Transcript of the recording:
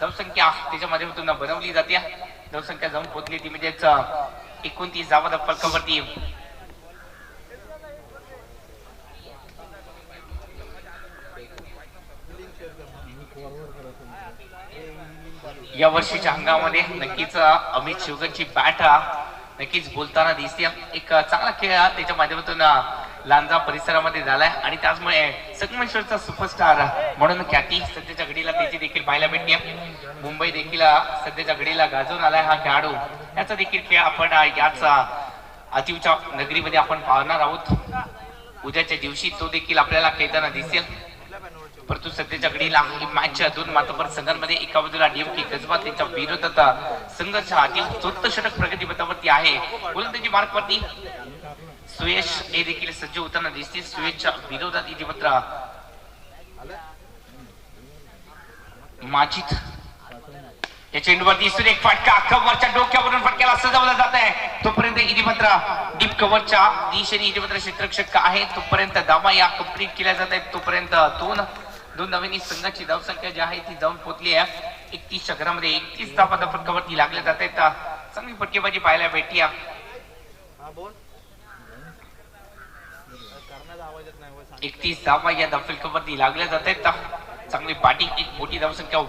धावसंख्या त्याच्या माध्यमातून बनवली जाते. धावसंख्या जाऊन पोहोचली ती म्हणजेच एकोणतीस धावा फलकावरती. या वर्षीच्या हंगामामध्ये नक्कीच अमित शिवगनची बॅट नक्कीच बोलताना दिसते. एक चांगला खेळ हा त्याच्या माध्यमातून लांजा परिसरामध्ये झालाय आणि त्याचमुळे संगमेश्वरचा सुपरस्टार म्हणून ख्याती सध्याच्या घडीला त्याची देखील पाहायला भेटते. मुंबई देखील सध्याच्या घडीला गाजवून आलाय हा खेळाडू. याचा देखील खेळ आपण याच अतिवच्या नगरीमध्ये आपण पाहणार आहोत. उद्याच्या दिवशी तो देखील आपल्याला खेळताना दिसेल. परंतु सध्याच्या घडीला ही मॅच दोन मातबर संघांमध्ये एका बाजूला डीएमके गजबा त्यांच्या विरोधात संघर्ष अति चौथ षटक प्रगतीपथावरती आहे. गोलंदाजी मार्कवरती सुयश हे देखील सज्ज होताना दिसते सुयशच्या विरोधात इथे पत्र माचित या चेंडूवर दिसून एक फटका कव्हरच्या डोक्यावरून फटक्याला सजवला जात आहे तोपर्यंत इथे डीप कव्हरच्या दिशेने इथे क्षेत्रक्षक आहे तोपर्यंत धावा या कंप्लीट केल्या जात आहेत तोपर्यंत दोन दोन नवीन संघाची धावसंख्या जी आहे ती जाऊन पोहोचली आहे एकतीसच्या घरामध्ये एकतीस धावा त्या फटकावरती लागल्या जात आहेत चांगली फटकेबाजी पाहायला भेटली एकतीस धावा या धाव लागल्या जात आहेत. चांगली बॅटिंग एक मोठी धावसंख्या